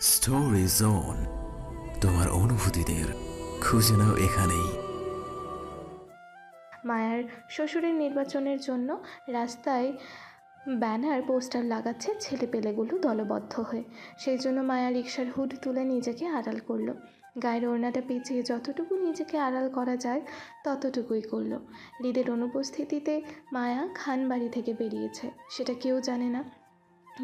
Story zone তোমার অনুভূতিদের খুঁজে নাও এখানেই। মায়ার শ্বশুরের নির্বাচনের জন্য রাস্তায় ব্যানার, পোস্টার লাগাচ্ছে ছেলেপেলেগুলো দলবদ্ধ হয়ে। সেই জন্য মায়া রিক্সার হুড তুলে নিজেকে আড়াল করল। গায়ের ওড়নাটা পেঁচিয়ে যতটুকু নিজেকে আড়াল করা যায় ততটুকুই করল। হৃদের অনুপস্থিতিতে মায়া খান বাড়ি থেকে বেরিয়েছে। সেটা কেউ জানে না।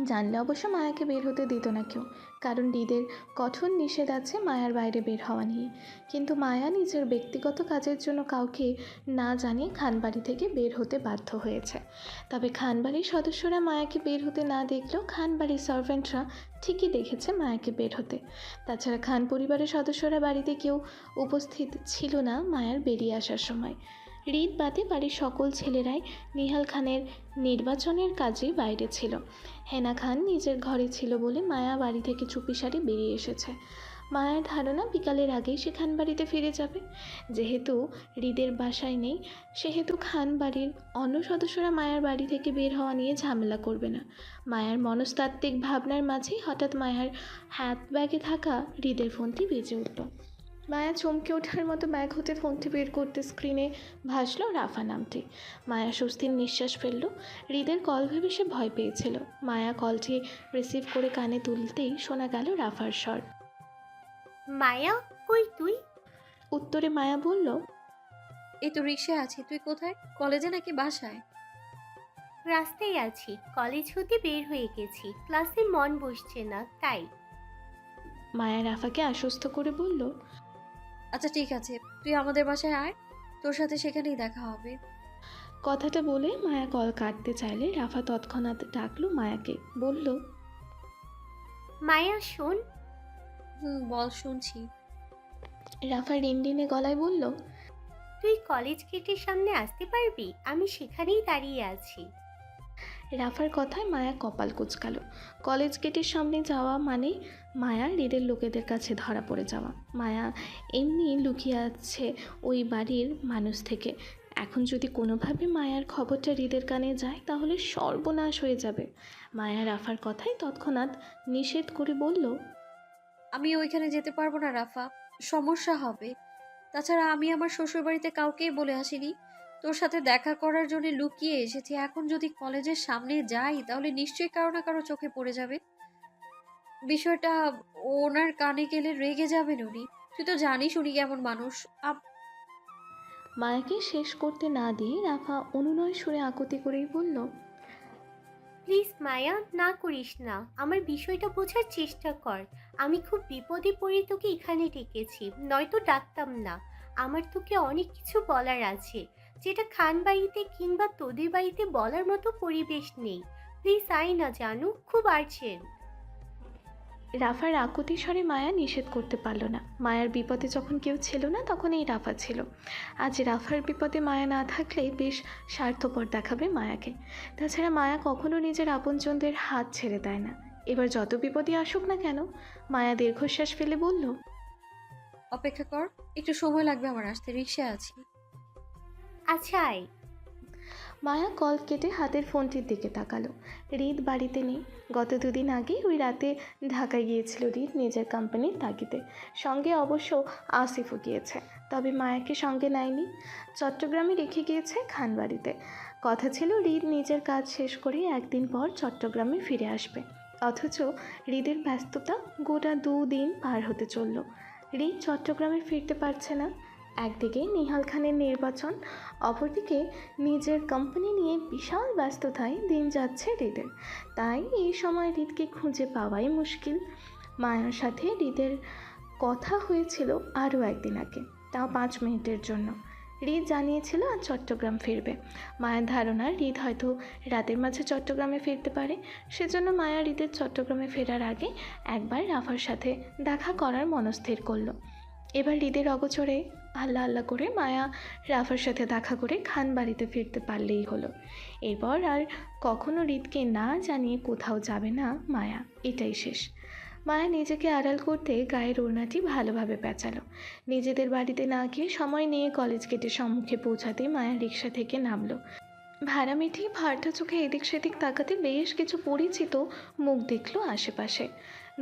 জানলে অবশ্য মায়াকে বের হতে দিত না কেউ, কারণ হৃদের কঠোর নিষেধ আছে মায়ার বাইরে বের হওয়া নিয়ে। কিন্তু মায়া নিজের ব্যক্তিগত কাজের জন্য কাউকে না জানিয়ে খানবাড়ি থেকে বের হতে বাধ্য হয়েছে। তবে খানবাড়ির সদস্যরা মায়াকে বের হতে না দেখলেও খানবাড়ির সার্ভেন্টরা ঠিকই দেখেছে মায়াকে বের হতে। তাছাড়া খান পরিবারের সদস্যরা বাড়িতে কেউ উপস্থিত ছিল না মায়ার বেরিয়ে আসার সময়। রিত বাদে বাড়ির সকল ছেলেরাই নিহাল খানের নির্বাচনের কাজে বাইরে ছিল। হেনা খান নিজের ঘরে ছিল বলে মায়া বাড়ি থেকে চুপিসারি বেরিয়ে এসেছে। মায়ের ধারণা বিকালের আগেই সে খান বাড়িতে ফিরে যাবে। যেহেতু হৃদের বাসায় নেই, সেহেতু খান বাড়ির অন্য সদস্যরা মায়ার বাড়ি থেকে বের হওয়া নিয়ে ঝামেলা করবে না। মায়ার মনস্তাত্ত্বিক ভাবনার মাঝেই হঠাৎ মায়ার হাত ব্যাগে থাকা হৃদের ফোনটি বেজে উঠল। মায়া চমকে ওঠার মতো ব্যাগ হতে ফোনটি বের করতে স্ক্রিনে ভাসলো রাফা নামটি। মায়া স্বস্তির নিঃশ্বাস ফেলল। হৃদের কল ভেবে সে ভয় পেয়েছিল। মায়া কলটি রিসিভ করে কানে তুলতেই শোনা গেল রাফার স্বর। মায়া কই তুই? উত্তরে মায়া বলল এই তো রিক্সায় আছি তুই কোথায়? কলেজে নাকি বাসায়? রাস্তায় আছি কলেজ হতে বের হয়ে গেছি ক্লাসে মন বসছে না তাই। মায়া রাফাকে আশ্বস্ত করে বলল আচ্ছা ঠিক আছে। তুই আমাদের বাসায় আয়। তোর সাথে সেখানেই দেখা হবে। কথাটা বলে মায়া কল কাটতে চাইলে রাফা তৎক্ষণাৎ ডাকলো মায়াকে বলল মায়া শোন। হুম বল শুনছি। রাফা রিনডিনে গলায় বলল তুই কলেজ গেটের সামনে আসতে পারবি? আমি সেখানেই দাঁড়িয়ে আছি। রাফার কথায় মায়া কপাল কুচকালো। কলেজ গেটের সামনে যাওয়া মানে মায়া হৃদের লোকেদের কাছে ধরা পড়ে যাওয়া। মায়া এমনি লুকিয়ে আছে ওই বাড়ির মানুষ থেকে। এখন যদি কোনোভাবে মায়ার খবরটা হৃদের কানে যায়, তাহলে সর্বনাশ হয়ে যাবে। মায়া রাফার কথায় তৎক্ষণাৎ নিষেধ করে বলল, আমি ওইখানে যেতে পারব না রাফা, সমস্যা হবে। তাছাড়া আমি আমার শ্বশুরবাড়িতে কাউকেই বলে আসিনি। তোর সাথে দেখা করার জন্য লুকিয়ে এসেছি। এখন যদি কলেজের সামনে যাই তাহলে নিশ্চয়ই কারও না কারও চোখে পড়ে যাবে। বিষয়টা ওনার কানে গেলে রেগে যাবেন উনি। তুই তো জানিস উনি কেমন মানুষ। আপ- মায়াকে শেষ করতে না দিয়ে রাফা অনুনয় সুরে আকুতি করেই বলল প্লিজ মায়া না করিস না। আমার বিষয়টা বোঝার চেষ্টা কর। আমি খুব বিপদে পড়ে তোকে এখানে ডেকেছি। নয়তো ডাকতাম না। আমার তোকে অনেক কিছু বলার আছে। যেটা খান বাড়িতে কিংবা তোদের বাড়িতে বলার মতো পরিবেশ নেই। প্লিজ আই না জানু খুব আর্জেন্ট। রাফার আকুতি স্বরে মায়া নিষেধ করতে পারল না। মায়ার বিপদে যখন কেউ ছিল না তখন এই রাফা ছিল। আজ রাফার বিপদে মায়া না থাকলে বেশ স্বার্থপর দেখাবে মায়াকে। তাছাড়া মায়া কখনো নিজের আপনজনদের হাত ছেড়ে দেয় না। এবার যত বিপদই আসুক না কেন মায়া দীর্ঘশ্বাস ফেলে বলল অপেক্ষা কর একটু সময় লাগবে আমার আসতে রিক্সায় আছি। আচ্ছা আয়। মায়া কল কেটে হাতের ফোনটির দিকে তাকালো। রিদ বাড়িতে নেই। গত দুদিন আগে ওই রাতে ঢাকায় গিয়েছিল রিদ নিজের কোম্পানির তাগিদে। সঙ্গে অবশ্য আসিফও গিয়েছে, তবে মায়াকে সঙ্গে নেয়নি। চট্টগ্রামে রেখে গিয়েছে খানবাড়িতে। কথা ছিল রিদ নিজের কাজ শেষ করে একদিন পর চট্টগ্রামে ফিরে আসবে। অথচ হৃদের ব্যস্ততা গোটা দুদিন পার হতে চলল। রিদ চট্টগ্রামে ফিরতে পারছে না। একদিকে নিহাল খানের নির্বাচন, অপরদিকে নিজের কোম্পানি নিয়ে বিশাল ব্যস্ততায় দিন যাচ্ছে হৃদের। তাই এই সময় হৃদকে খুঁজে পাওয়াই মুশকিল। মায়ার সাথে হৃদের কথা হয়েছিল আরও একদিন আগে, তাও পাঁচ মিনিটের জন্য। হৃদ জানিয়েছিল আজ চট্টগ্রাম ফিরবে। মায়ের ধারণা, হৃদ হয়তো রাতের মাঝে চট্টগ্রামে ফিরতে পারে। সেজন্য মায়া হৃদের চট্টগ্রামে ফেরার আগে একবার রাফার সাথে দেখা করার মনস্থির করল। এবার হৃদের অগোচরে আল্লাহ আল্লাহ করে মায়া রাফার সাথে দেখা করে খান বাড়িতে ফিরতে পারলেই হলো। এরপর আর কখনো হৃদকে না জানিয়ে কোথাও যাবে না মায়া। এটাই শেষ। মায়া নিজেকে আড়াল করতে গায়ের ওড়নাটি ভালোভাবে পেঁচালো। নিজেদের বাড়িতে না গিয়ে সময় নিয়ে কলেজ গেটের সম্মুখে পৌঁছাতে মায়া রিক্সা থেকে নামলো। ভাড়া মিটিয়ে ভাড়টা চোখে এদিক সেদিক তাকাতে বেশ কিছু পরিচিত মুখ দেখল আশেপাশে।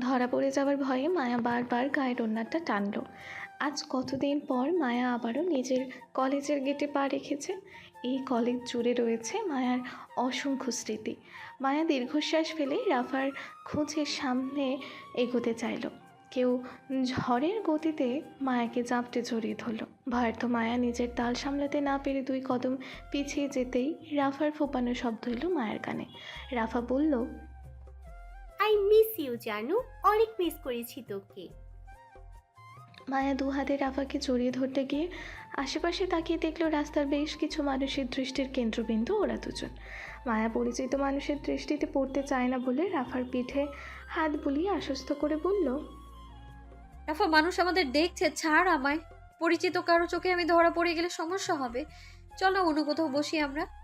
ধরা পড়ে যাওয়ার ভয়ে মায়া বারবার গায়ের ওড়নাটা টানল। আজ কতদিন পর মায়া আবারও নিজের কলেজের গেটে পা রেখেছে? এই কলেজ জুড়ে রয়েছে মায়ার অসংখ্য স্মৃতি। মায়া দীর্ঘশ্বাস ফেলে রাফার খোঁজের সামনে এগোতে চাইল। কেউ ঝড়ের গতিতে মায়াকে জাপটে জড়িয়ে ধরল। ভয়ার্থ মায়া নিজের তাল সামলাতে না পেরে দুই কদম পিছিয়ে যেতেই রাফার ফোপানো শব্দ এলো মায়ের কানে। রাফা বলল আই মিস ইউ জানু। অনেক মিস করেছি তোকে। মায়া দু হাতে রাফাকে জড়িয়ে ধরতে গিয়ে আশেপাশে তাকিয়ে দেখল রাস্তার বেশ কিছু মানুষের দৃষ্টির কেন্দ্রবিন্দু ওরা দুজন। মায়া পরিচিত মানুষের দৃষ্টিতে পড়তে চায় না বলে রাফার পিঠে হাত বুলিয়ে আশ্বস্ত করে বলল রাফা মানুষ আমাদের দেখছে ছাড় আমায়। পরিচিত কারও চোখে আমি ধরা পড়ে গেলে সমস্যা হবে। চলো অন্য কোথাও বসি আমরা।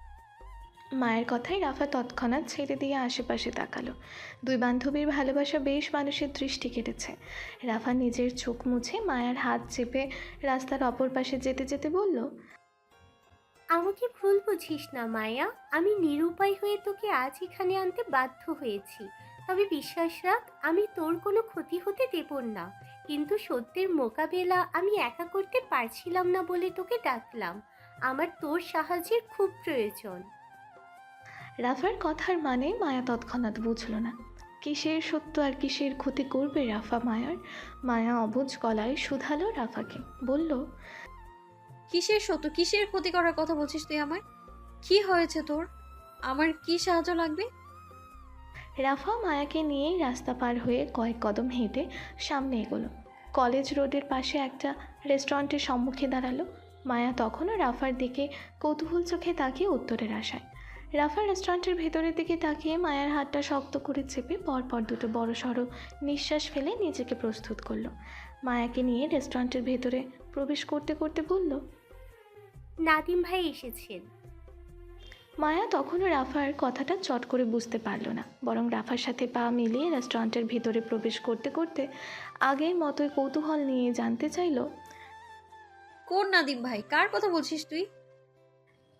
মায়ের কথায় রাফা তৎক্ষণাৎ ছেড়ে দিয়ে আশেপাশে তাকালো। দুই বান্ধবীর ভালোবাসা বেশ মানুষের দৃষ্টি কেটেছে। রাফা নিজের চোখ মুছে মায়ার হাত চেপে রাস্তার অপর পাশে যেতে যেতে বলল, আমাকে ভুল বুঝিস না মায়া। আমি নিরুপায় হয়ে তোকে আজ এখানে আনতে বাধ্য হয়েছি। তবে বিশ্বাস রাখ, আমি তোর কোনো ক্ষতি হতে দেব না। কিন্তু সত্যের মোকাবেলা আমি একা করতে পারছিলাম না বলে তোকে ডাকলাম। আমার তোর সাহায্যের খুব প্রয়োজন। রাফার কথার মানে মায়া তৎক্ষণাৎ বুঝল না। কিসের সত্য আর কিসের ক্ষতি করবে রাফা মায়ার? মায়া অবুজ গলায় শুধালো রাফাকে বলল কিসের সত্য? কিসের ক্ষতি করার কথা বলছিস তুই আমায়? কি হয়েছে তোর? আমার কি সাহায্য লাগবে? রাফা মায়াকে নিয়েই রাস্তা পার হয়ে কয়েক কদম হেঁটে সামনে এগোলো। কলেজ রোডের পাশে একটা রেস্টুরেন্টের সম্মুখে দাঁড়াল। মায়া তখনও রাফার দিকে কৌতূহল চোখে তাকিয়ে উত্তরের আশায়। রাফা রেস্টুরেন্টের ভেতরের দিকে তাকিয়ে মায়ার হাতটা শক্ত করে চেপে পরপর দুটো বড় সড়ো নিঃশ্বাস ফেলে নিজেকে প্রস্তুত করল। মায়াকে নিয়ে রেস্টুরেন্টের ভেতরে প্রবেশ করতে করতে বলল নাদিম ভাই এসেছেন। মায়া তখনও রাফার কথাটা চট করে বুঝতে পারল না বরং রাফার সাথে পা মিলিয়ে রেস্টুরেন্টের ভিতরে প্রবেশ করতে করতে আগের মতোই কৌতূহল নিয়ে জানতে চাইল কোন নাদিম ভাই? কার কথা বলছিস তুই?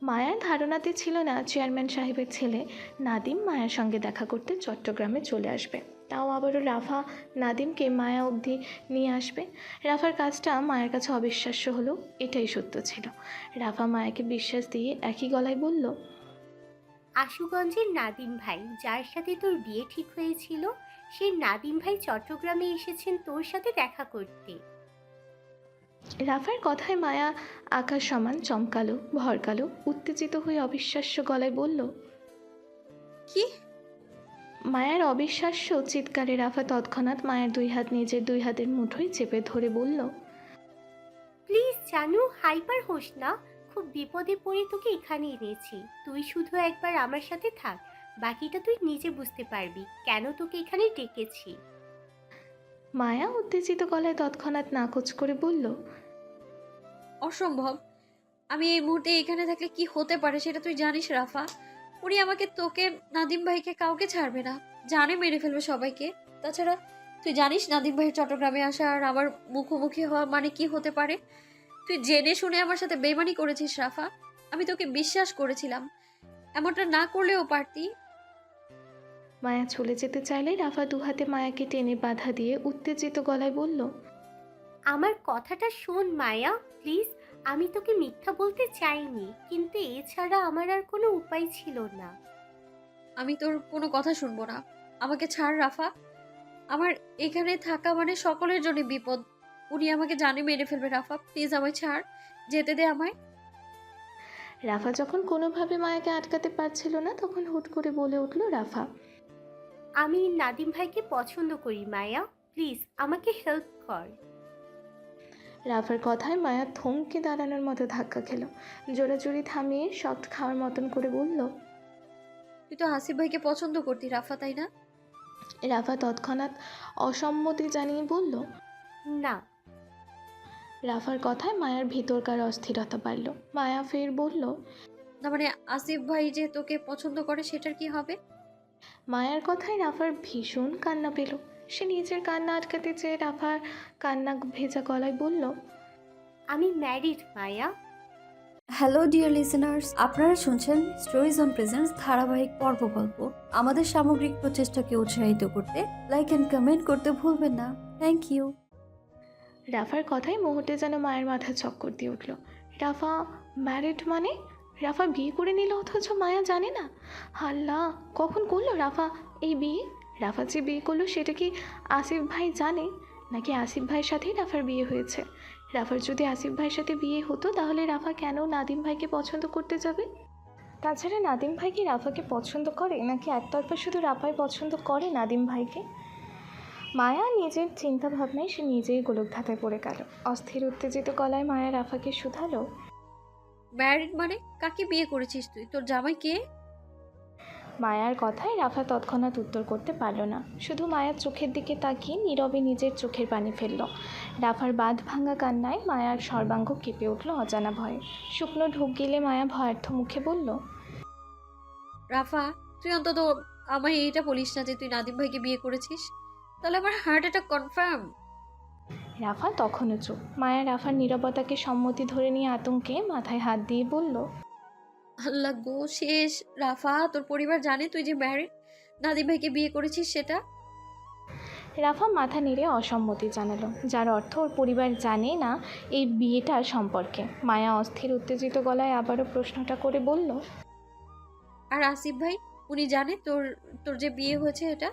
মায়ার ধারণাতে ছিল না চেয়ারম্যান সাহেবের ছেলে নাদিম মায়ার সঙ্গে দেখা করতে চট্টগ্রামে চলে আসবে। তাও আবারও রাফা নাদিমকে মায়া অবধি নিয়ে আসবে। রাফার কাজটা মায়ের কাছে অবিশ্বাস্য হলো, এটাই সত্য ছিল। রাফা মায়াকে বিশ্বাস দিয়ে একই গলায় বলল, আশুগঞ্জের নাদিম ভাই, যার সাথে তোর বিয়ে ঠিক হয়েছিল, সেই নাদিম ভাই চট্টগ্রামে এসেছেন তোর সাথে দেখা করতে। রাফার কথায় মায়া আকাশ সমান চমকালো ভরকালো উত্তেজিত হয়ে অবিশ্বাস্য গলায় বলল কি? মায়ার অবিশ্বাস্য চিৎকারে রাফা তৎক্ষণাৎ মায়ের দুই হাত নিজের দুই হাতের মুঠোয় চেপে ধরে বলল প্লিজ জানু হাইপার হোস না। খুব বিপদে পড়ে তোকে এখানে এনেছি তুই শুধু একবার আমার সাথে থাক। বাকিটা তুই নিজে বুঝতে পারবি। কেন তোকে এখানে ডেকেছি? মায়া উত্তেজিত গলায় তৎক্ষণাৎ নাকচ করে বলল, অসম্ভব। আমি এই মুহূর্তে এখানে থাকলে কি হতে পারে সেটা তুই জানিস, রাফা। উনি আমাকে তোকে, নাদিম ভাইকে কাউকে ছাড়বে না। জানে মেরে ফেলবে সবাইকে। তাছাড়া, তুই জানিস নাদিম ভাই চট্টগ্রামে আসা আর আমার মুখোমুখি হওয়া মানে কি হতে পারে? তুই জেনে শুনে আমার সাথে বেমানি করেছিস, রাফা। আমি তোকে বিশ্বাস করেছিলাম। এমনটা না করলেও পারতি। মায়া চলে যেতে চাইলে রাফা দুহাতে মায়াকে টেনে বাধা দিয়ে উত্তেজিত গলায় বলল আমার কথাটা শোন মায়া প্লিজ আমি তোকে মিথ্যা বলতে চাইনি কিন্তু এছাড়া আমার আর কোনো উপায় ছিল না। আমি তোর কোনো কথা শুনব না। আমাকে ছাড় রাফা। আমার এখানে থাকা মানে সকলের জন্য বিপদ। উনি আমাকে জানে মেরে ফেলবে রাফা। প্লিজ আমায় ছাড়। যেতে দে আমায়। রাফা যখন কোনোভাবে মায়াকে আটকাতে পারছিল না তখন হুট করে বলে উঠল রাফা আমি নাদিম ভাইকে পছন্দ করি মায়া। প্লিজ আমাকে হেল্প কর। রাফার কথায় মায়া থমকে দাঁড়ানোর মতো ধাক্কা খেল। জোরাজুরি থামিয়ে শক্ত খাওয়ার মতন করে বলল তুই তো হাসিব ভাইকে পছন্দ করতি রাফা তাই না? রাফা তৎক্ষণাৎ অসম্মতি জানিয়ে বলল না। রাফার কথায় মায়ার ভিতরকার অস্থিরতা বাড়ল। মায়া ফের বলল না মানে আসিফ ভাই যে তোকে পছন্দ করে সেটার কি হবে? মায়ার কথায় রাফার ভীষণ কান্না পেল। সে নিজের কান্না আটকাতে চেয়ে রাফার কান্না ভেজা গলায় বলল আমি married Maya. Hello dear listeners. আপনারা শুনছেন স্টোরিজ অন প্রেজেন্স ধারাবাহিক পর্ব গল্প। আমাদের সামগ্রিক প্রচেষ্টাকে উৎসাহিত করতে লাইক অ্যান্ড কমেন্ট করতে ভুলবেন না। Thank you. রাফার কথায় মুহূর্তে যেন মায়ের মাথা চক্কর দিয়ে উঠল। রাফা ম্যারিড মানে? রাফা বিয়ে করে নিল অথচ মায়া জানে না। হাল্লা, কখন করল রাফা এই বিয়ে? রাফা যে বিয়ে করল সেটা কি আসিফ ভাই জানে? নাকি আসিফ ভাইয়ের সাথেই রাফার বিয়ে হয়েছে? রাফার যদি আসিফ ভাইয়ের সাথে বিয়ে হতো, তাহলে রাফা কেন নাদিম ভাইকে পছন্দ করতে যাবে? তাছাড়া নাদিম ভাই কি রাফাকে পছন্দ করে, নাকি একতরফা শুধু রাফাই পছন্দ করে নাদিম ভাইকে? মায়া নিজের চিন্তাভাবনায় সে নিজেই গোলক ধাঁধায় পড়ে গেল। অস্থির উত্তেজিত গলায় মায়া রাফাকে শুধালো। ম্যারিড মানে? কাকে বিয়ে করেছিস তুই? তোর জামাই কে? মায়ার কথায় রাফা তৎক্ষণাৎ উত্তর করতে পারল না। শুধু মায়ার চোখের দিকে তাকিয়ে নীরবে নিজের চোখের পানি ফেলল। রাফার বাঁধ ভাঙা কান্নায় মায়ার সর্বাঙ্গ কেঁপে উঠল অজানা ভয়ে। শুকনো ঢুক গিলে মায়া ভয়ার্থ মুখে বলল রাফা তুই অন্তত আমায় এইটা বলিস না যে তুই নাদিম ভাইকে বিয়ে করেছিস? তাহলে আমার হার্ট অ্যাটাক কনফার্ম রাফা তখনও চুপ। মায়া রাফার নীরবতাকে সম্মতি ধরে নিয়ে আতঙ্কে মাথায় হাত দিয়ে বলল আল্লাহ গো শেষ। রাফা তোর পরিবার জানে তুই যে ম্যারিড নাদিম ভাইকে বিয়ে করেছিস সেটা? রাফা মাথা নেড়ে অসম্মতি জানালো যার অর্থ ওর পরিবার জানে না এই বিয়েটার সম্পর্কে। মায়া অস্থির উত্তেজিত গলায় আবারও প্রশ্নটা করে বলল আর আসিফ ভাই উনি জানে তোর তোর যে বিয়ে হয়েছে এটা?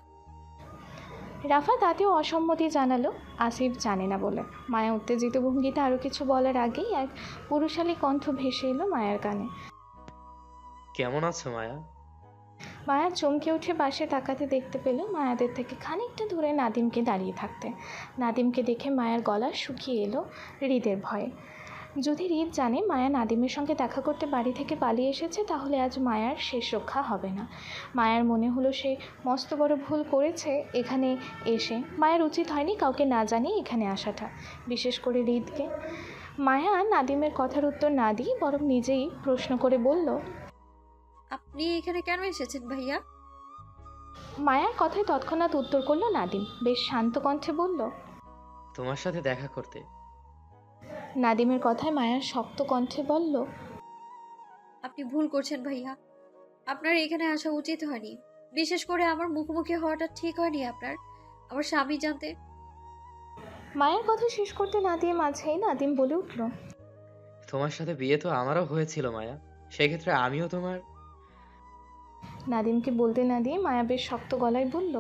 রাফা তাতেও অসম্মতি জানালো। আসিফ জানে না বলে। মায়া উত্তেজিত ভঙ্গিতে আরও কিছু বলার আগেই এক পুরুষালী কণ্ঠ ভেসে এলো মায়ার কানে। কেমন আছো মায়া? মায়া চমকে উঠে পাশে তাকাতে দেখতে পেল মায়াদের থেকে খানিকটা দূরে নাদিমকে দাঁড়িয়ে থাকতে। নাদিমকে দেখে মায়ার গলা শুকিয়ে এলো হৃদের ভয়ে। যদি হৃদ জানে মায়া নাদিমের সঙ্গে দেখা করতে বাড়ি থেকে পালিয়ে এসেছে তাহলে আজ মায়ার শেষ রক্ষা হবে না। মায়ার মনে হলো সে মস্ত বড় ভুল করেছে এখানে এসে মায়ের উচিত হয়নি কাউকে না জানিয়ে এখানে আসাটা বিশেষ করে হৃদকে মায়া নাদিমের কথার উত্তর না দিয়ে বরং নিজেই প্রশ্ন করে বলল আপনি এখানে কেন এসেছেন ভাইয়া? মায়ার কথায় তৎক্ষণাৎ উত্তর করল নাদিম বেশ শান্ত কণ্ঠে বলল তোমার সাথে দেখা করতে নাদিমের কথায় মায়ার শক্ত কণ্ঠে বলল আপনি ভুল করছেন ভাইয়া। আপনার এখানে আসা উচিত হয়নি। বিশেষ করে আমার মুখোমুখি হওয়াটা ঠিক হয়নি আপনার। আমার স্বামী জানতে মায়ের কথা শেষ করতে না দিয়ে মাঝেই নাদিম বলে উঠল তোমার সাথে বিয়ে তো আমারও হয়েছিল মায়া। সেক্ষেত্রে আমিও তোমার নাদিমকে বলতে না দিয়ে মায়া বেশ শক্ত গলায় বলল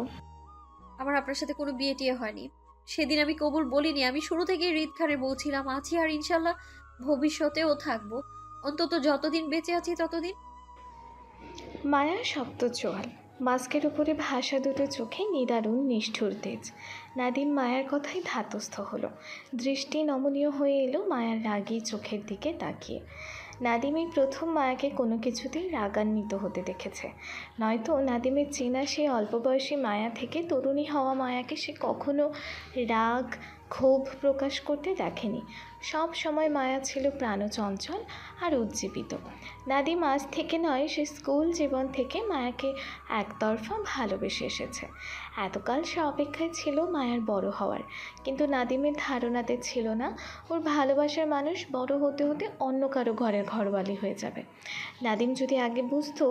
আমার আপনার সাথে কোনো বিয়ে টিয়ে হয়নি। সেদিন আমি কবুল বলিনি, আমি শুরু থেকেই হৃদ খানে বলছিলাম, আছি আর ইনশাল্লাহ ভবিষ্যতেও থাকব। অন্তত যতদিন বেঁচে আছি ততদিন। মায়া শক্ত চোয়াল, মাস্কের উপরে ভাষা দুটো চোখে নিদারুণ নিষ্ঠুর তেজ। নাদিম মায়ার কথাই ধাতস্থ হলো। দৃষ্টি নমনীয় হয়ে এলো মায়ার রাগী চোখের দিকে তাকিয়ে। নাদিমের প্রথম মায়াকে কোনো কিছুতেই রাগান্বিত হতে দেখেছে। নয়তো নাদিমের চেনা সেই অল্প বয়সী মায়া থেকে তরুণী হওয়া মায়াকে সে কখনো রাগ, ক্ষোভ প্রকাশ করতে দেখেনি। সব সময় মায়া ছিল প্রাণচঞ্চল আর উজ্জীবিত। নাদিম আজ থেকে নয়, সে স্কুল জীবন থেকে মায়াকে একতরফা ভালোবেসে এসেছে। এতকাল সে অপেক্ষায় ছিল মায়ার বড় হওয়ার। কিন্তু নাদিমের ধারণাতে ছিল না, ওর ভালোবাসার মানুষ বড় হতে হতে অন্য কারও ঘরের ঘরবালি হয়ে যাবে। নাদিম যদি আগে বুঝতো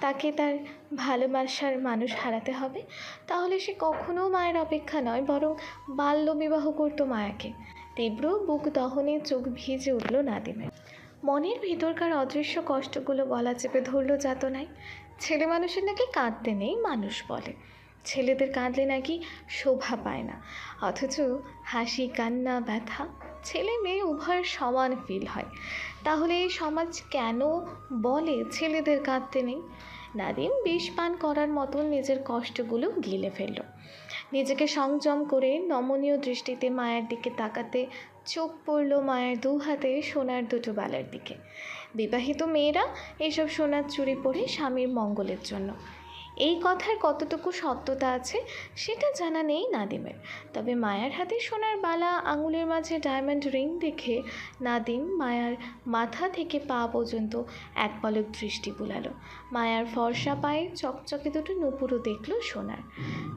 তাকে তার ভালোবাসার মানুষ হারাতে হবে, তাহলে সে কখনো মায়ের অপেক্ষা নয়, বরং বাল্য বিবাহ করতো মায়াকে। তীব্র বুক দহনে চোখ ভিজে উঠল নাদিমের। মনের ভিতরকার অদৃশ্য কষ্টগুলো গলা চেপে ধরল যাতনায়। ছেলে মানুষের নাকি কাঁদতে নেই, মানুষ বলে। ছেলেদের কাঁদলে নাকি শোভা পায় না। অথচ হাসি, কান্না, ব্যথা ছেলে মেয়ে উভয়ের সমান ফিল হয়। তাহলে এই সমাজ কেন বলে ছেলেদের কাঁদতে নেই? নাদিম বিষ পান করার মতন নিজের কষ্টগুলো গিলে ফেলল। নিজেকে সংযম করে নমনীয় দৃষ্টিতে মায়ের দিকে তাকাতে চোখ পড়ল মায়ের দু হাতে সোনার দুটো বালার দিকে। বিবাহিত মেয়েরা এইসব সোনার চুরি পরে স্বামীর মঙ্গলের জন্য। এই কথার কতটুকু সত্যতা আছে সেটা জানা নেই নাদিমের। তবে মায়ার হাতে সোনার বালা, আঙুলের মাঝে ডায়মন্ড রিং দেখে নাদিম মায়ার মাথা থেকে পা পর্যন্ত এক পলক দৃষ্টি বুলালো। মায়ার ফর্সা পায়ে চকচকে দুটো নুপুরও দেখল সোনার।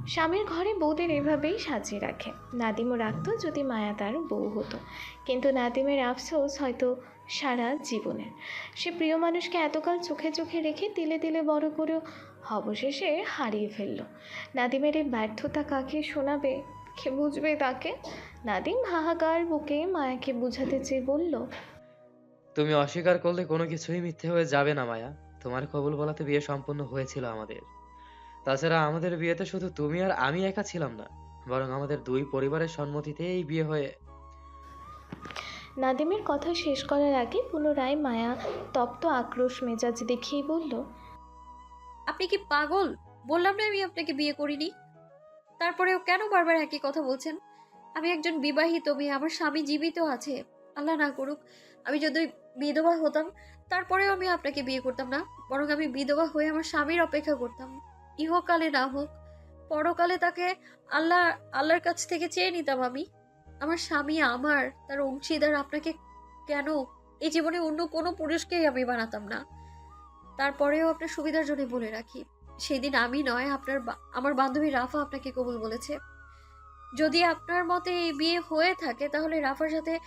স্বামীর ঘরে বউদের এভাবেই সাজিয়ে রাখে। নাদিমও রাখত যদি মায়া তার বউ হতো। কিন্তু নাদিমের আফসোস হয়তো সারা জীবনের। সে প্রিয় মানুষকে এতকাল চোখে চোখে রেখে তিলে তিলে বড় করেও অবশেষে হারিয়ে ফেলল। নাদিমের এই ব্যর্থতা কাকে শোনাবে কে বুঝবে তাকে? নাদিম হাহাকার বুকে মায়াকে বুঝাতে চেয়ে বলল তুমি অস্বীকার করলে কোনো কিছুই মিথ্যে হয়ে যাবে না মায়া। তোমার কবুল বলাতে বিয়ে সম্পন্ন হয়েছিল আমাদের। তাছাড়া আমাদের বিয়েতে শুধু তুমি আর আমি একা ছিলাম না বরং আমাদের দুই পরিবারের সম্মতিতে এই বিয়ে হয়ে নাদিমের কথা শেষ করার আগে পুনরায় মায়া তপ্ত আক্রোশ মেজাজ দেখিয়ে বলল আপনি কি পাগল? বললাম না আমি আপনাকে বিয়ে করিনি। তারপরেও কেন বারবার একই কথা বলছেন? আমি একজন বিবাহিত মেয়ে, আমার স্বামী জীবিত আছে। আল্লাহ না করুক, আমি যদি বিধবা হতাম, তারপরেও আমি আপনাকে বিয়ে করতাম না। বরং আমি বিধবা হয়ে আমার স্বামীর অপেক্ষা করতাম। ইহকালে না হোক, পরকালে তাকে আল্লাহ, আল্লাহর কাছ থেকে চেয়ে নিতাম আমি। আমার স্বামী আমার, তার অংশীদার আপনাকে কেন? এই জীবনে অন্য কোনো পুরুষকেই আমি বানাতাম না। তারপরেও আপনার সুবিধার জন্য বলে রাখি, সেদিন আমি নয়, আপনার আমার বান্ধবী রাফা আপনাকে কবুল বলেছে। যদি আপনার মতে এই বিয়ে হয়ে থাকে, তাহলে রাফার সাথে,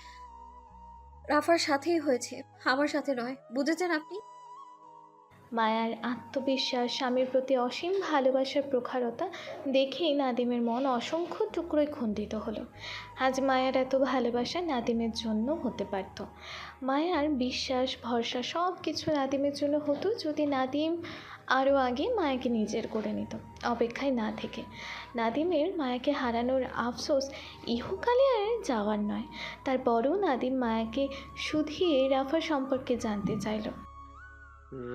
রাফার সাথেই হয়েছে, আমার সাথে নয়, বুঝেছেন আপনি? মায়ার আত্মবিশ্বাস, স্বামীর প্রতি অসীম ভালোবাসার প্রখারতা দেখেই নাদিমের মন অসংখ্য টুকরোয় খণ্ডিত হলো। আজ মায়ার এত ভালোবাসা নাদিমের জন্য হতে পারত। মায়ার বিশ্বাস, ভরসা সব কিছু নাদিমের জন্য হতো যদি নাদিম আরও আগে মায়াকে নিজের করে নিত, অপেক্ষায় না থেকে। নাদিমের মায়াকে হারানোর আফসোস ইহকালে আর যাওয়ার নয়। তারপরও নাদিম মায়াকে শুধিয়ে রাফা সম্পর্কে জানতে চাইল।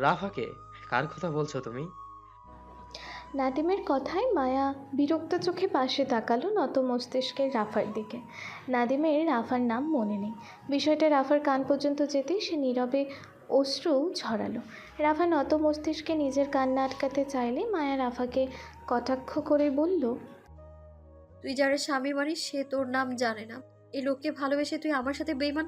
রাফাকে কার কথা বলছো তুমি? নাদিমের কথায় মায়া বিরক্ত চোখে পাশে তাকালো নত মস্তিষ্কের রাফার দিকে। নাদিমের রাফার নাম মনে নেই। বিষয়টা রাফার কান পর্যন্ত যেতেই সে নীরবে অশ্রু ঝরালো। রাফা নত মস্তিষ্কে নিজের কান্না আটকাতে চাইলে মায়া রাফাকে কটাক্ষ করে বলল তুই যারা স্বামী মানিস সে তোর নাম জানে না। এই লোককে ভালোবেসে তুই আমার সাথে বেইমান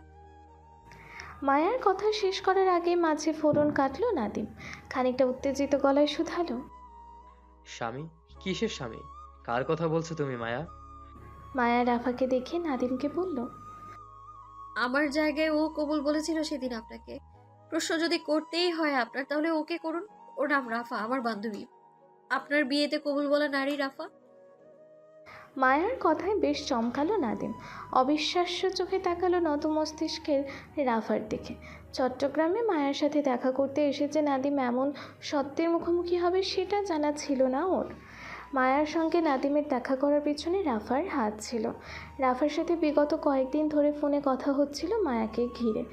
মায়ার কথা শেষ করার আগে মাঝে ফোরন কাটলো নাদিম। খানিকটা উত্তেজিত গলায় শুধালো। স্বামী? কিসের স্বামী? কার কথা বলছো তুমি মায়া? মায়া রাফাকে দেখে নাদিমকে বলল আমার জায়গায় ও কবুল বলেছিল সেদিন আপনাকে। প্রশ্ন যদি করতেই হয় আপনার তাহলে ওকে করুন। ওর নাম রাফা আমার বান্ধবী। আপনার বিয়েতে কবুল বলা নারী রাফা? মায়ার কথায় বেশ চমকালো নাদিম। অবিশ্বাস্য চোখে তাকালো নত মস্তিষ্কের রাফার দিকে। চট্টগ্রামে মায়ার সাথে দেখা করতে এসেছে নাদিম এমন সত্যের মুখোমুখি হবে সেটা জানা ছিল না ওর। মায়ার সঙ্গে নাদিমের দেখা করার পিছনে রাফার হাত ছিল। রাফার সাথে বিগত কয়েকদিন ধরে ফোনে কথা হচ্ছিল মায়াকে ঘিরে।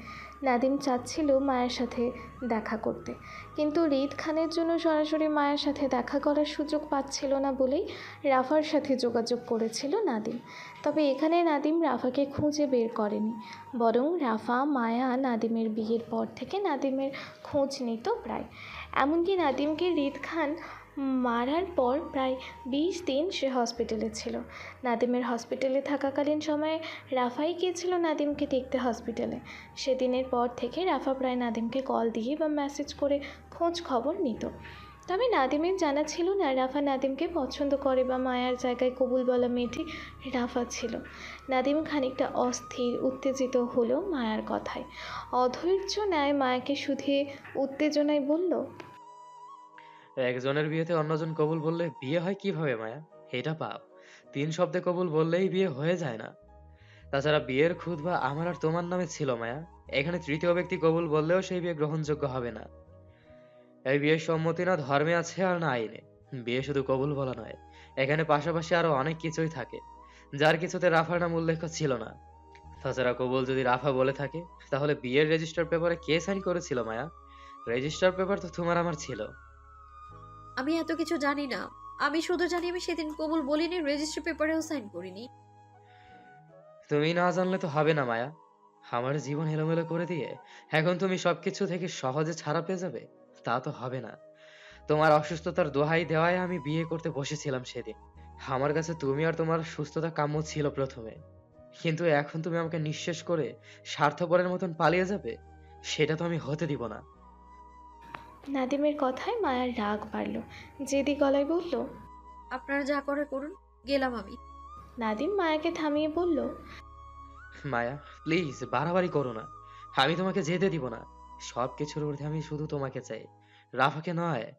নাদিম চাচ্ছিল মায়ের সাথে দেখা করতে। কিন্তু রিদ খানের জন্য সরাসরি মায়ের সাথে দেখা করার সুযোগ পাচ্ছিল না বলেই রাফার সাথে যোগাযোগ করেছিল নাদিম। তবে এখানে নাদিম রাফাকে খুঁজে বের করেনি। বরং রাফা, মায়া নাদিমের বিয়ের পর থেকে নাদিমের খোঁজ নিত প্রায়। এমনকি নাদিমকে রিদ খান মারার পর প্রায় বিশ দিন সে হসপিটালে ছিল। নাদিমের হসপিটালে থাকাকালীন সময়ে রাফাই গিয়েছিল নাদিমকে দেখতে হসপিটালে সেদিনের পর থেকে রাফা প্রায় নাদিমকে কল দিয়ে বা মেসেজ করে খোঁজ খবর নিত। তবে নাদিমের জানা ছিল না রাফা নাদিমকে পছন্দ করে বা মায়ার জায়গায় কবুল বলা মেয়েটি রাফা ছিল। নাদিম খানিকটা অস্থির, উত্তেজিত হলো মায়ার কথায়। অধৈর্য ন্যায় মায়াকে শুধিয়ে উত্তেজনায় বলল একজনের বিয়েতে অন্যজন কবুল বললে, বিয়ে হয় কীভাবে, মায়া? এটা পাপ তিন শব্দে কবুল বললেই বিয়ে হয়ে যায় না। তাছাড়া বিয়ের খুদ বা আমার আর তোমার নামে ছিল, মায়া। এখানে তৃতীয় ব্যক্তি কবুল বললেও সেই বিয়ে গ্রহণযোগ্য হবে না। এই বিয়ের সম্মতি না ধর্মে আছে আর না আইনে। বিয়ে শুধু কবুল বলা নয়, এখানে পাশাপাশি আরও অনেক কিছুই থাকে, যার কিছুতে রাফার নাম উল্লেখ ছিল না। তাছাড়া কবুল যদি রাফা বলে থাকে, তাহলে বিয়ের রেজিস্টার পেপারে কে সাইন করেছিল, মায়া? রেজিস্টার পেপার তো তোমার আমার ছিল। আমি এত কিছু জানি না। আমি শুধু জানি আমি সেদিন কবুল বলিনি রেজিস্ট্রি পেপারেও সাইন করিনি। তুমি না জানলে তো হবে না, মায়া। আমার জীবন এলোমেলো করে দিয়ে এখন তুমি সবকিছু থেকে সহজে ছাড়া পেয়ে যাবে, তা তো হবে না। তোমার অসুস্থতার দোহাই দেওয়ায় আমি বিয়ে করতে বসেছিলাম সেদিন। আমার কাছে তুমি আর তোমার সুস্থতা কাম্য ছিল প্রথমে। কিন্তু এখন তুমি আমাকে নিঃশেষ করে স্বার্থপরের মতন পালিয়ে যাবে, সেটা তো আমি হতে দিব না। নাদিমের কথায় মায়ার রাগ বাড়ল। জেদি গলায় বলল আপনারা যা করে করুন গেলাম আমি। নাদিম মায়াকে থামিয়ে বলল মায়া প্লিজ বাড়াবাড়ি করো না। আমি তোমাকে যেতে দিব না। সব কিছুর ঊর্ধ্বে আমি শুধু তোমাকে চাই। রাফাকে নয়।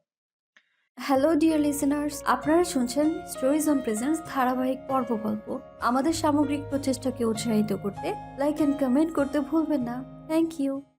হ্যালো ডিয়ার লিসেনার্স আপনারা শুনছেন স্টোরিজ অন প্রেজেন্স ধারাবাহিক পর্ব গল্প। আমাদের সামগ্রিক প্রচেষ্টাকে উৎসাহিত করতে লাইক অ্যান্ড কমেন্ট করতে ভুলবেন না। Thank you